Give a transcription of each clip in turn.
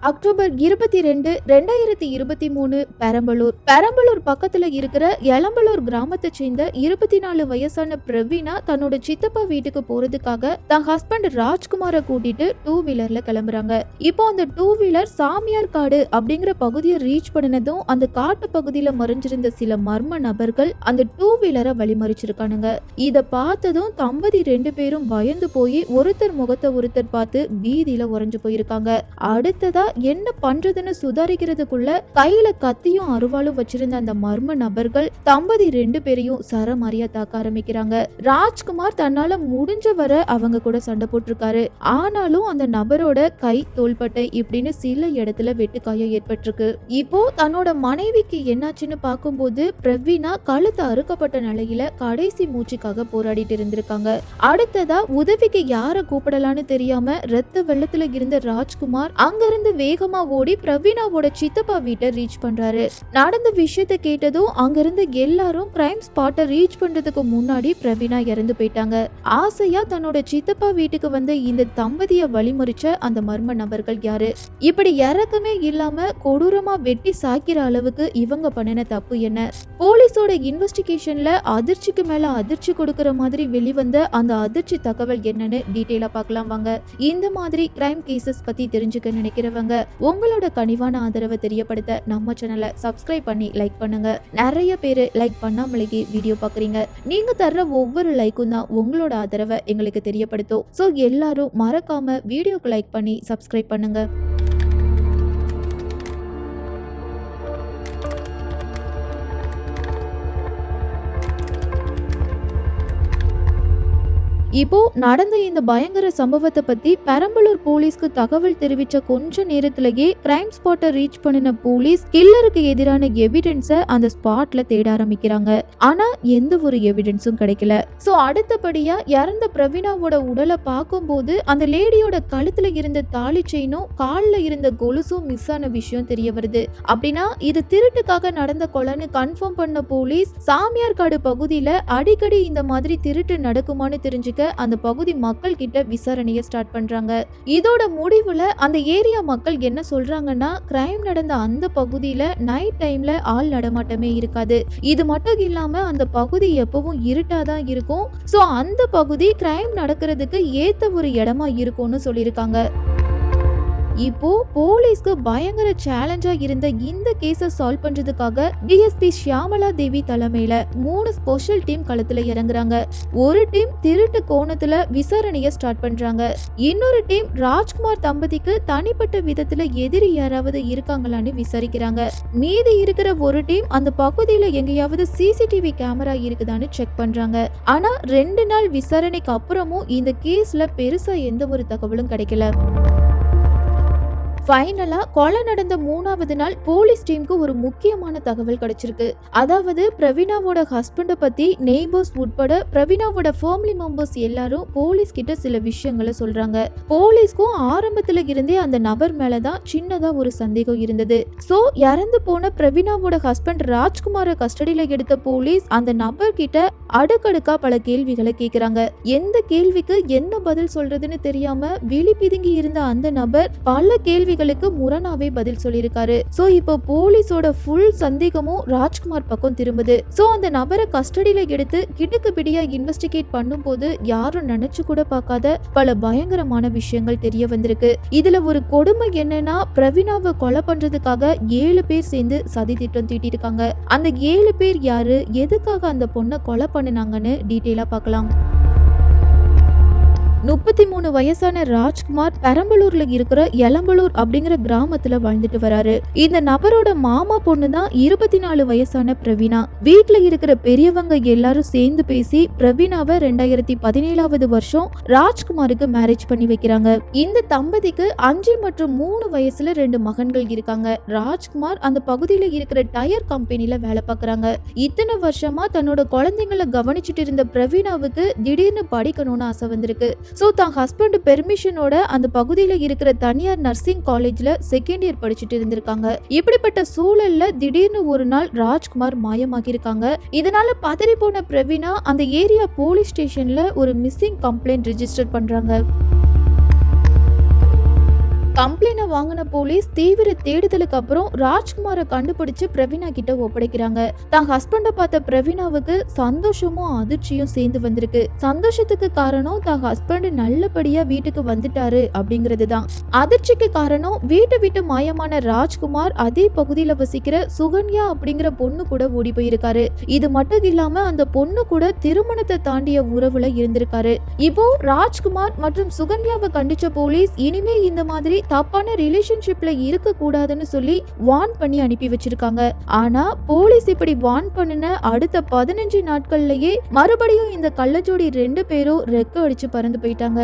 October இருபத்தி ரெண்டு ரெண்டாயிரத்தி இருபத்தி மூணு பெரம்பலூர். பெரம்பலூர் பக்கத்துல இருக்கிற எலம்பலூர் கிராமத்தை சேர்ந்த இருபத்தி நாலு வயசான பிரவீனா தன்னோட சித்தப்பா வீட்டுக்கு போறதுக்காக தன் ஹஸ்பண்ட் ராஜ்குமாரை கூட்டிட்டு டூ வீலர்ல கிளம்புறாங்க. இப்போ அந்த டூ வீலர் சாமியார் காடு அப்படிங்கிற பகுதியை ரீச் பண்ணினதும் அந்த காட்டு பகுதியில மறைஞ்சிருந்த சில மர்ம நபர்கள் அந்த டூ வீலரை வழிமறிச்சிருக்கானுங்க. இத பார்த்ததும் தம்பதி ரெண்டு பேரும் பயந்து போய் ஒருத்தர் முகத்தை ஒருத்தர் பார்த்து வீதியில உறைஞ்சு போயிருக்காங்க. அடுத்ததா என்ன பண்றதுன்னு சுதாரிக்கிறதுக்குள்ள கையில கத்தியும் அருவாளும் வச்சிருந்த அந்த மர்ம நபர்கள் தம்பதி ரெண்டு பேரையும் சரமாரியா தாக்க ஆரம்பிக்கிறாங்க. ராஜ்குமார் தன்னால முடிஞ்ச வர அவங்க கூட சண்டை போட்டிருக்காரு. ஆனாலும் அந்த நபரோட கை தோள்பட்டை இப்படின்னு சில இடத்துல வெட்டுக்காயம் ஏற்பட்டிருக்கு. இப்போ தன்னோட மனைவிக்கு என்னாச்சுன்னு பார்க்கும்போது பிரவீனா கழுத்து அறுக்கப்பட்ட நிலையில கடைசி மூச்சுக்காக போராடிட்டு இருந்திருக்காங்க. அடுத்ததா உதவிக்கு யார கூப்பிடலான்னு தெரியாம ரத்த வெள்ளத்துல இருந்த ராஜ்குமார் அங்கிருந்து வேகமா ஓடி பிரவீனாவோட சித்தப்பா வீட்டை ரீச் பண்றாரு. நடந்த விஷயத்த கேட்டதும் அங்கிருந்து எல்லாரும் கிரைம் ஸ்பாட்டை ரீச் பண்றதுக்கு முன்னாடி பிரவீனா இறந்து போயிட்டாங்க. ஆசையா தன்னோட சித்தப்பா வீட்டுக்கு வந்த இந்த தம்பதிய வழிமறிச்ச அந்த மர்ம நபர்கள் யாரு? இப்படி இறக்கமே இல்லாம கொடூரமா வெட்டி சாக்கிற அளவுக்கு இவங்க பண்ணின தப்பு என்ன? போலீஸோட இன்வெஸ்டிகேஷன்ல அதிர்ச்சிக்கு மேல அதிர்ச்சி கொடுக்கற மாதிரி வெளிவந்த அந்த அதிர்ச்சி தகவல் என்னன்னு டீட்டெயிலா பார்க்கலாம் வாங்க. இந்த மாதிரி கிரைம் கேசஸ் பத்தி தெரிஞ்சுக்க நினைக்கிறவங்க உங்களோட கனிவான ஆதரவை தெரியப்படுத்த நம்ம சேனலை சப்ஸ்கிரைப் பண்ணி லைக் பண்ணுங்க. நிறைய பேர் லைக் பண்ணாமலேயே வீடியோ பார்க்குறீங்க நீங்க தர்ற ஒவ்வொரு லைக்கும் தான் உங்களோட ஆதரவை எங்களுக்கு தெரியப்படுத்தும். ஸோ எல்லாரும் மறக்காம வீடியோக்கு லைக் பண்ணி சப்ஸ்கிரைப் பண்ணுங்க. இப்போ நடந்த இந்த பயங்கர சம்பவத்தை பத்தி பெரம்பலூர் போலீஸ்க்கு தகவல் தெரிவிச்ச கொஞ்ச நேரத்திலேயே கிரைம் ஸ்பாட்டை ரீச் பண்ணின போலீஸ் கில்லருக்கு எதிரான எவிடன்ஸை அந்த ஸ்பாட்ல தேட ஆரம்பிக்கிறாங்க. ஆனா எந்த ஒரு எவிடன்ஸும் கிடைக்கல. சோ அடுத்தபடியா இறந்த பிரவீனாவோட உடலை பார்க்கும்போது அந்த லேடியோட கழுத்துல இருந்த தாலி செயினும் கால்ல இருந்த கொலுசும் மிஸ் ஆன விஷயம் தெரிய வருது. அப்படின்னா இது திருட்டுக்காக நடந்த கொலைன்னு கன்ஃபார்ம் பண்ண போலீஸ் சாமியார்காடு பகுதியில அடிக்கடி இந்த மாதிரி திருட்டு நடக்குமான்னு தெரிஞ்சுக்க அந்த பகுதி மக்கள் கிட்ட விசாரணையை ஸ்டார்ட் பண்றாங்க. இதோட முடிவுல அந்த ஏரியா மக்கள் என்ன சொல்றாங்கன்னா கிரைம் நடந்த அந்த பகுதியில நைட் டைம்ல ஆள் நடமாட்டமே இருக்காது. இது மட்டும் இல்லாம அந்த பகுதி எப்பவும் இருட்டாதான் இருக்கும். சோ அந்த பகுதி கிரைம் நடக்கிறதுக்கு ஏத்த ஒரு இடமா இருக்கும்னு சொல்லியிருக்காங்க. இப்போ போலீஸ்க்கு பயங்கர சேலஞ்சா இருந்த இந்த கேஸை சால்வ் பண்றதுக்காக டிஎஸ்பி ஷியாமலா தேவி தலைமையில மூணு ஸ்பெஷல் டீம் களத்துல இறங்குறாங்க. ஒரு டீம் திருட்டு கோணத்துல விசாரணையை ஸ்டார்ட் பண்றாங்க. இன்னொரு டீம் ராஜ்குமார் தம்பதிக்கு தனிப்பட்ட விதத்துல எதிரி யாராவது இருக்காங்களான்னு விசாரிக்கிறாங்க. மீதி இருக்கிற ஒரு டீம் அந்த பகுதியில எங்கேயாவது சிசிடிவி கேமரா இருக்குதான்னு செக் பண்றாங்க. ஆனா ரெண்டு நாள் விசாரணைக்கு அப்புறமும் இந்த கேஸ்ல பெருசா எந்த ஒரு தகவலும் கிடைக்கல. ஃபைனலா கொலை நடந்த மூணாவது நாள் போலீஸ் டீமுக்கு ஒரு முக்கியமான தகவல் கிடைச்சிருக்கு. அதாவது பிரவீனாவோட ஹஸ்பண்டை பத்தி நெய்பர்ஸ் உட்பட பிரவீனாவோட ஃபேமிலி மெம்பர்ஸ் எல்லாரும் போலீஸ் கிட்ட சில விஷயங்களை சொல்றாங்க. போலீஸ்க்கும் ஆரம்பத்துல இருந்தே அந்த நபர் மேலதான் சின்னதா ஒரு சந்தேகம் இருந்தது. சோ இறந்து போன பிரவீனாவோட ஹஸ்பண்ட் ராஜ்குமாரை கஸ்டடியில எடுத்த போலீஸ் அந்த நபர் கிட்ட அடுக்கடுக்கா பல கேள்விகளை கேக்குறாங்க. எந்த கேள்விக்கு என்ன பதில் சொல்றதுன்னு தெரியாம விழி பிதுங்கி இருந்த அந்த நபர் பல கேள்விகளுக்கு முரணாவே பதில் சொல்லியிருக்காரு. சோ இப்போ போலீஸோட ஃபுல் சந்தேகமும் ராஜ்குமார் பக்கம் திரும்புது. சோ அந்த நபரை கஸ்டடியில எடுத்து கிடுக்கு பிடியா இன்வெஸ்டிகேட் பண்ணும்போது யாரும் நினைச்சு கூட பார்க்காத பல பயங்கரமான விஷயங்கள் தெரிய வந்திருக்கு. இதுல ஒரு கொடுமை என்னன்னா பிரவீனாவை கொலை பண்றதுக்காக ஏழு பேர் சேர்ந்து சதி திட்டம் தீட்டிருக்காங்க அந்த ஏழு பேர் யாரு? எதுக்காக அந்த பொண்ணை கொலை பண்ணினாங்கன்னு டீட்டெயிலா பார்க்கலாம். முப்பத்தி மூணு வயசான ராஜ்குமார் பெரம்பலூர்ல இருக்கிற எலம்பலூர் அப்படிங்கிற கிராமத்துல வாழ்ந்துட்டு வராரு. இந்த நபரோட மாமா பொண்ணு தான் இருபத்தி நாலு வயசான பிரவீனா. வீட்ல இருக்கிற பெரியவங்க எல்லாரும் சேர்ந்து பேசி பிரவீனாவை ரெண்டாயிரத்தி பதினேழாவது வருஷம் ராஜ்குமாருக்கு மேரேஜ் பண்ணி வைக்கிறாங்க. இந்த தம்பதிக்கு அஞ்சு மற்றும் மூணு வயசுல ரெண்டு மகன்கள் இருக்காங்க. ராஜ்குமார் அந்த பகுதியில இருக்கிற டயர் கம்பெனில வேலை பார்க்கறாங்க. இத்தனை வருஷமா தன்னோட குழந்தைங்களை கவனிச்சுட்டு இருந்த பிரவீனாவுக்கு திடீர்னு படிக்கணும்னு ஆசை வந்திருக்கு. ஸோ தான் ஹஸ்பண்ட் பெர்மிஷனோட அந்த பகுதியில் இருக்கிற தனியார் நர்சிங் காலேஜில் செகண்ட் இயர் படிச்சுட்டு இருந்திருக்காங்க. இப்படிப்பட்ட சூழல்ல திடீர்னு ஒரு நாள் ராஜ்குமார் மாயமாகியிருக்காங்க இதனால பதறி போன பிரவீனா அந்த ஏரியா போலீஸ் ஸ்டேஷன்ல ஒரு மிஸ்ஸிங் கம்ப்ளைண்ட் ரிஜிஸ்டர் பண்றாங்க. கம்ப்ளைண்ட வாங்கின போலீஸ் தீவிர தேடுதலுக்கு அப்புறம் ராஜ்குமாரை கண்டுபிடிச்சு பிரவீனா கிட்ட ஒப்படைக்கிறாங்க. தான் ஹஸ்பண்ட பார்த்த பிரவீனாவுக்கு சந்தோஷமும் அதிர்ச்சியும் சேர்ந்து வந்திருக்கு. சந்தோஷத்துக்கு காரணம் தான் ஹஸ்பண்ட் நல்லபடியா வீட்டுக்கு வந்துட்டாரு அப்படிங்கிறது தான் அதிர்ச்சிக்கு காரணம் வீட்டை விட்டு மாயமான ராஜ்குமார் அதே பகுதியில வசிக்கிற சுகன்யா அப்படிங்கிற பொண்ணு கூட ஓடி போயிருக்காரு. இது மட்டும் இல்லாம அந்த பொண்ணு கூட திருமணத்தை தாண்டிய உறவுல இருந்திருக்காரு. இப்போ ராஜ்குமார் மற்றும் சுகன்யாவை கண்டிச்ச போலீஸ் இனிமே இந்த மாதிரி தப்பான ரிலேஷன்ஷிப்ல இருக்க கூடாதுன்னு சொல்லி வார்ன் பண்ணி அனுப்பி வச்சிருக்காங்க. ஆனா போலீஸ் இப்படி வார்ன் பண்ணின அடுத்த பதினஞ்சு நாட்கள்லயே மறுபடியும் இந்த கள்ளஜோடி ரெண்டு பேரும் ரெக்க அடிச்சு பறந்து போயிட்டாங்க.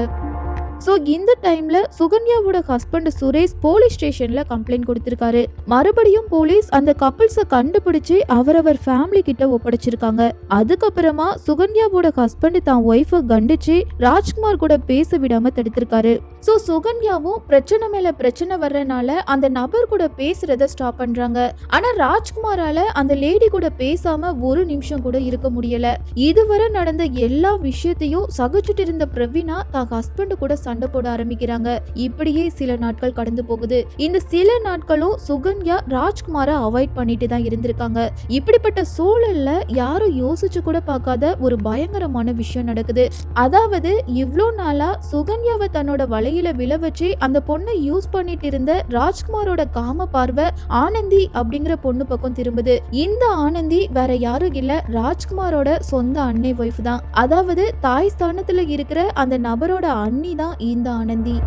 ஸோ இந்த டைம்ல சுகன்யாவோட ஹஸ்பண்ட் சுரேஷ் போலீஸ் ஸ்டேஷன்ல கம்ப்ளைண்ட் கொடுத்திருக்காரு. மறுபடியும் போலீஸ் அந்த கப்பிள்ஸை கண்டுபிடிச்சு அவரவர் ஃபேமிலி கிட்ட ஒப்படைச்சிருக்காங்க. அதுக்கப்புறமா சுகன்யாவோட ஹஸ்பண்ட் தான் ஒய்ஃபை கண்டிச்சு ராஜ்குமார் கூட பேச விடாம தடுத்திருக்காரு. ஸோ சுகன்யாவும் பிரச்சனை மேல பிரச்சனை வர்றனால அந்த நபர் கூட பேசுறத ஸ்டாப் பண்றாங்க. ஆனா ராஜ்குமாரால அந்த லேடி கூட பேசாம ஒரு நிமிஷம் கூட இருக்க முடியல. இதுவரை நடந்த எல்லா விஷயத்தையும் சகிச்சுட்டு இருந்த பிரவீனா தான் ஹஸ்பண்ட் கூட சண்டை போட ஆரம்பிக்கிறாங்க. இப்படியே சில நாட்கள் கடந்து போகுது. இந்த சில நாட்களும் சுகன்யா ராஜ்குமாரை அவாய்ட் பண்ணிட்டு தான் இருந்திருக்காங்க. இப்படிப்பட்ட சூழல்ல யாரும் யோசிச்சு கூட பார்க்காத ஒரு பயங்கரமான விஷயம் நடக்குது. அதாவது இவ்வளோ நாளா சுகன்யாவை தன்னோட வலையில விழ வச்சு அந்த பொண்ணை யூஸ் பண்ணிட்டு இருந்த ராஜ்குமாரோட காம பார்வை ஆனந்தி அப்படிங்கிற பொண்ணு பக்கம் திரும்புது. இந்த ஆனந்தி வேற யாரும் இல்ல. ராஜ்குமாரோட சொந்த அன்னை ஒய்ஃப் தான். அதாவது தாய் ஸ்தானத்துல இருக்கிற அந்த நபரோட அண்ணி தான் இந்த ஆனந்தி.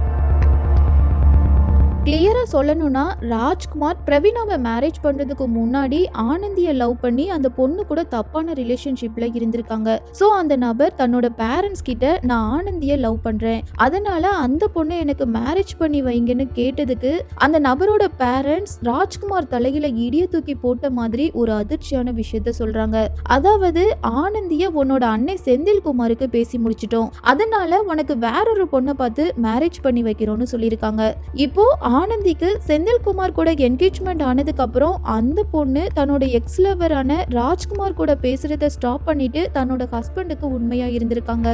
கிளியராக சொல்லணும்னா ராஜ்குமார் பிரவீனாவை மேரேஜ் பண்ணுறதுக்கு முன்னாடி ஆனந்தியை லவ் பண்ணி அந்த பொண்ணு கூட தப்பான ரிலேஷன்ஷிப்பில் இருந்திருக்காங்க. ஸோ அந்த நபர் தன்னோட பேரண்ட்ஸ் கிட்ட நான் ஆனந்தியை லவ் பண்ணுறேன் அதனால அந்த பொண்ணை எனக்கு மேரேஜ் பண்ணி வைங்கன்னு கேட்டதுக்கு அந்த நபரோட பேரண்ட்ஸ் ராஜ்குமார் தலையில இடிய தூக்கி போட்ட மாதிரி ஒரு அதிர்ச்சியான விஷயத்த சொல்றாங்க. அதாவது ஆனந்திய உன்னோட அன்னை செந்தில்குமாருக்கு பேசி முடிச்சிட்டோம். அதனால உனக்கு வேறொரு பொண்ணை பார்த்து மேரேஜ் பண்ணி வைக்கிறோம்னு சொல்லியிருக்காங்க. இப்போ ஆனந்திக்கு செந்தில்குமார் கூட என்கேஜ்மெண்ட் ஆனதுக்கு அப்புறம் அந்த பொண்ணு தன்னோட எக்ஸ் லவரான ராஜ்குமார் கூட பேசுறத ஸ்டாப் பண்ணிட்டு தன்னோட ஹஸ்பண்டுக்கு உண்மையா இருந்திருக்காங்க.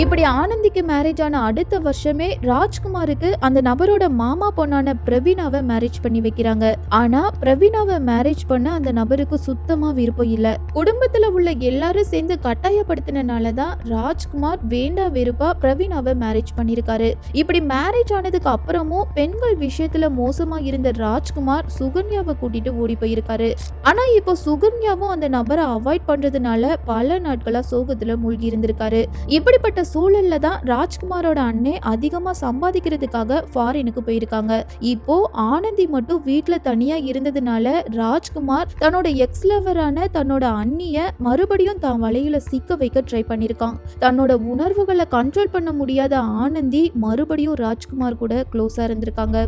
இப்படி ஆனந்திக்கு மேரேஜ் ஆன அடுத்த வருஷமே ராஜ்குமாருக்கு அந்த நபரோட மாமா பொண்ணான பிரவீனாவை மேரேஜ் பண்ணி வைக்கிறாங்க. ஆனா பிரவீனாவை மேரேஜ் பண்ண அந்த நபருக்கு சுத்தமா விருப்பம் இல்ல. குடும்பத்துல உள்ள எல்லாரும் சேர்ந்து கட்டாயப்படுத்தினாலதான் ராஜ்குமார் வேண்டா வெறுப்பா பிரவீனாவை மேரேஜ் பண்ணிருக்காரு. இப்படி மேரேஜ் ஆனதுக்கு அப்புறமும் பெண்கள் விஷயத்துல மோசமா இருந்த ராஜ்குமார் சுகன்யாவை கூட்டிட்டு ஓடி போயிருக்காரு. ஆனா இப்போ சுகன்யாவும் அந்த நபரை அவாய்ட் பண்றதுனால பல நாட்களா சோகத்துல மூழ்கி இருந்திருக்காரு. இப்படிப்பட்ட சூழல்ல தான் ராஜ்குமாரோட அண்ணே அதிகமா சம்பாதிக்கிறதுக்காக ஃபாரினுக்கு போயிருக்காங்க. இப்போ ஆனந்தி மட்டும் வீட்டில் தனியா இருந்ததுனால ராஜ்குமார் தன்னோட எக்ஸ் லவரான தன்னோட அண்ணிய மறுபடியும் தான் வலையில சிக்க வைக்க ட்ரை பண்ணிருக்கான். தன்னோட உணர்வுகளை கண்ட்ரோல் பண்ண முடியாத ஆனந்தி மறுபடியும் ராஜ்குமார் கூட க்ளோஸா இருந்திருக்காங்க.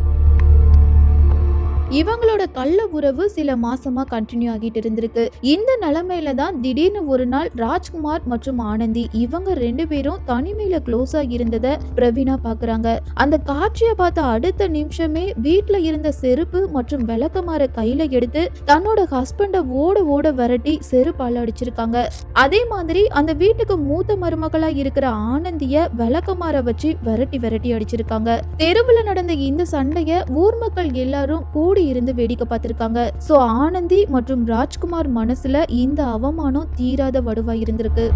இவங்களோட கள்ள உறவு சில மாசமா கண்டினியூ ஆகிட்டு இருந்திருக்கு. இந்த நிலைமையில தான் திடீர்னு ஒரு நாள் ராஜ்குமார் மற்றும் ஆனந்தி இவங்க ரெண்டு பேரும் தனிமையில க்ளோஸா இருந்தத பிரவீனா பாக்குறாங்க. அந்த காட்சியை பார்த்த அடுத்த நிமிஷமே வீட்டுல இருந்த செருப்பு மற்றும் விளக்கமாற கையில எடுத்து தன்னோட ஹஸ்பண்ட ஓட ஓட விரட்டி செருப்பால அடிச்சிருக்காங்க. அதே மாதிரி அந்த வீட்டுக்கு மூத்த மருமகளா இருக்கிற ஆனந்திய விளக்கமாற வச்சு விரட்டி விரட்டி அடிச்சிருக்காங்க. தெருவுல நடந்த இந்த சண்டைய ஊர் மக்கள் எல்லாரும் கூட இருந்து வேடிக்கை பார்த்திருக்காங்க. சோ ஆனந்தி மற்றும் ராஜ்குமார் மனசுல இந்த அவமானம் தீராத வடுவா இருந்திருக்கு.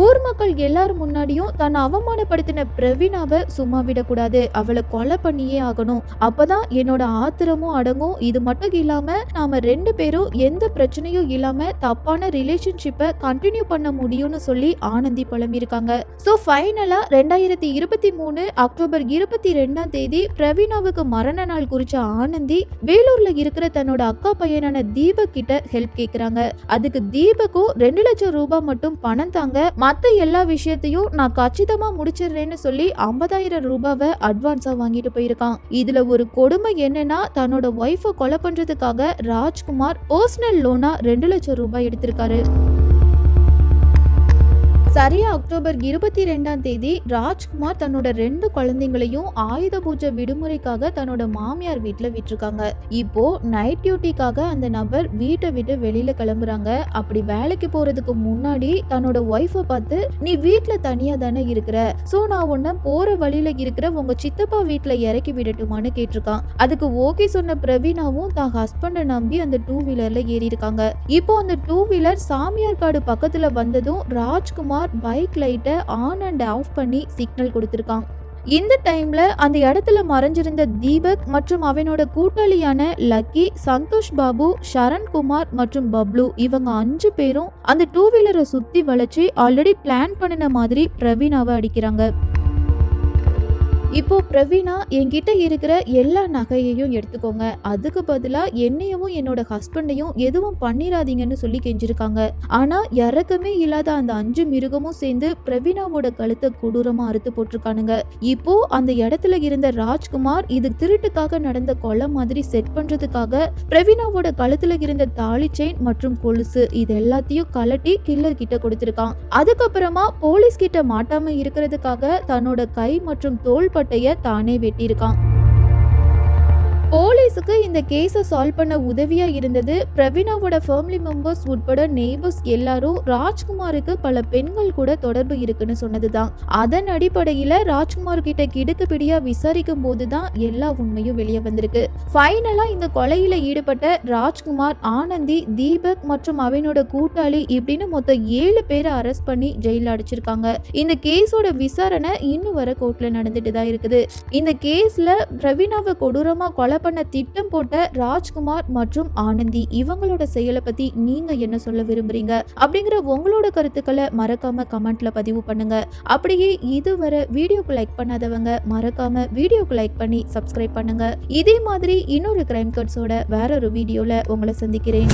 ஊர் மக்கள் எல்லாரும் முன்னாடியும் தன்னை அவமானப்படுத்தின பிரவீனாவை சும்மா விடக்கூடாது. அவளை கொலை பண்ணியே ஆகணும். அப்பதான் என்னோட ஆத்திரமும் அடங்கும். இது மட்டும் இல்லாம நாம ரெண்டு பேரும் எந்த பிரச்சனையும் இல்லாம தப்பான ரிலேஷன்ஷிப்பை கண்டினியூ பண்ண முடியும்னு சொல்லி ஆனந்தி புலம்பியிருக்காங்க. ஸோ ஃபைனலா ரெண்டாயிரத்தி இருபத்தி மூணு அக்டோபர் இருபத்தி ரெண்டாம் தேதி பிரவீனாவுக்கு மரண நாள் குறிச்ச ஆனந்தி வேலூர்ல இருக்கிற தன்னோட அக்கா பையனான தீபக் கிட்ட ஹெல்ப் கேட்கிறாங்க அதுக்கு தீபக்கும் ரெண்டு லட்சம் ரூபாய் மட்டும் பணம் தாங்க மற்ற எல்லா விஷயத்தையும் நான் கச்சிதமா முடிச்சிடுறேன்னு சொல்லி ஐம்பதாயிரம் ரூபாவை அட்வான்ஸா வாங்கிட்டு போயிருக்கான். இதுல ஒரு கொடுமை என்னன்னா தன்னோட ஒய்ஃபை கொலை பண்றதுக்காக ராஜ்குமார் பர்சனல் லோனா ரெண்டு லட்சம் ரூபாய் எடுத்திருக்காரு. சரியா அக்டோபர் இருபத்தி ரெண்டாம் தேதி ராஜ்குமார் தன்னோட ரெண்டு குழந்தைங்களையும் ஆயுத பூஜை விடுமுறைக்காக தன்னோட மாமியார் வீட்டுல விட்டிருக்காங்க. இப்போ நைட் டியூட்டிக்காக அந்த நபர் வீட்டை விட்டு வெளியில கிளம்புறாங்க. அப்படி வேலைக்கு போறதுக்கு முன்னாடி தன்னோட ஒய்ஃபை பார்த்து நீ வீட்டுல தனியா தானே இருக்கிற? சோ நான் உன்ன போற வழியில இருக்கிற உங்க சித்தப்பா வீட்டுல இறக்கி விடட்டுமான்னு கேட்டிருக்கான். அதுக்கு ஓகே சொன்ன பிரவீனாவும் தான் ஹஸ்பண்டை நம்பி அந்த டூ வீலர்ல ஏறி இருக்காங்க இப்போ அந்த டூ வீலர் சாமியார் காடு பக்கத்துல வந்ததும் ராஜ்குமார் பைக் லைட்டை ஆன் அண்ட் ஆஃப் பண்ணி சிக்னல் கொடுத்துருக்கான். இந்த டைம்ல அந்த இடத்துல மறைஞ்சிருந்த தீபக் மற்றும் அவனோட கூட்டாளியான லக்கி சந்தோஷ் பாபு சரண்குமார் மற்றும் பப்ளு இவங்க அஞ்சு பேரும் அந்த டூ வீலரை சுத்தி வளைச்சு ஆல்ரெடி பிளான் பண்ணின மாதிரி பிரவீனாவை அடிக்கிறாங்க. இப்போ பிரவீனா என்கிட்ட இருக்கிற எல்லா நகையையும் எடுத்துக்கோங்க. அதுக்கு பதிலா என்னையும் என்னோட ஹஸ்பண்டையும் எதுவும் பண்ணிராதீங்கன்னு சொல்லி கெஞ்சிருக்காங்க. ஆனா இறக்கமே இல்லாத அந்த அஞ்சு மிருகமும் சேர்ந்து பிரவீனாவோட கழுத்தை கொடூரமா அறுத்து போட்டிருக்கானுங்க. இப்போ அந்த இடத்துல இருந்த ராஜ்குமார் இது திருட்டுக்காக நடந்த கொலை மாதிரி செட் பண்றதுக்காக பிரவீனாவோட கழுத்துல இருந்த தாலி செயின் மற்றும் கொலுசு இது எல்லாத்தையும் கலட்டி கில்லர் கிட்ட கொடுத்திருக்கான். அதுக்கப்புறமா போலீஸ் கிட்ட மாட்டாம இருக்கிறதுக்காக தன்னோட கை மற்றும் தோள்பட்டைய தானே வெட்டியிருக்கான். போலீஸுக்கு இந்த கேஸை சால்வ் பண்ண உதவியா இருந்தது பிரவீனாவோட ஃபேமிலி மெம்பர்ஸ் உட்பட நெய்பர்ஸ் எல்லாரும். ராஜ்குமாருக்கு பல பெண்கள் கூட தொடர்பு இருக்குன்னு சொன்னதுதான். அதன் அடிப்படையில ராஜ்குமார் கிட்ட கிடுக்குப்பிடியா விசாரிக்கும் போதுதான் எல்லா உண்மையும் வெளியே வந்திருக்கு. ஃபைனலா இந்த கொலையில ஈடுபட்ட ராஜ்குமார் ஆனந்தி தீபக் மற்றும் அவனோட கூட்டாளி இப்படின்னு மொத்தம் ஏழு பேரை அரெஸ்ட் பண்ணி ஜெயில அடைச்சிருக்காங்க. இந்த கேஸோட விசாரணை இன்னும் வர கோர்ட்ல நடந்துட்டு தான் இருக்குது. இந்த கேஸ்ல பிரவீனாவை கொடூரமா கொலை பண்ண திட்டம் போட்ட ராஜ்குமார் மற்றும் ஆனந்தி இவங்களோட செயலை பத்தி நீங்க என்ன சொல்ல விரும்புறீங்க? அப்படிங்கிற உங்களோட கருத்துக்களை மறக்காம கமெண்ட்ல பதிவு பண்ணுங்க. அப்படியே இதுவரை வீடியோக்கு லைக் பண்ணாதவங்க மறக்காம வீடியோக்கு லைக் பண்ணி சப்ஸ்கிரைப் பண்ணுங்க. இதே மாதிரி இன்னொரு கிரைம் கட்ஸோட வேற ஒரு வீடியோல உங்களை சந்திக்கிறேன்.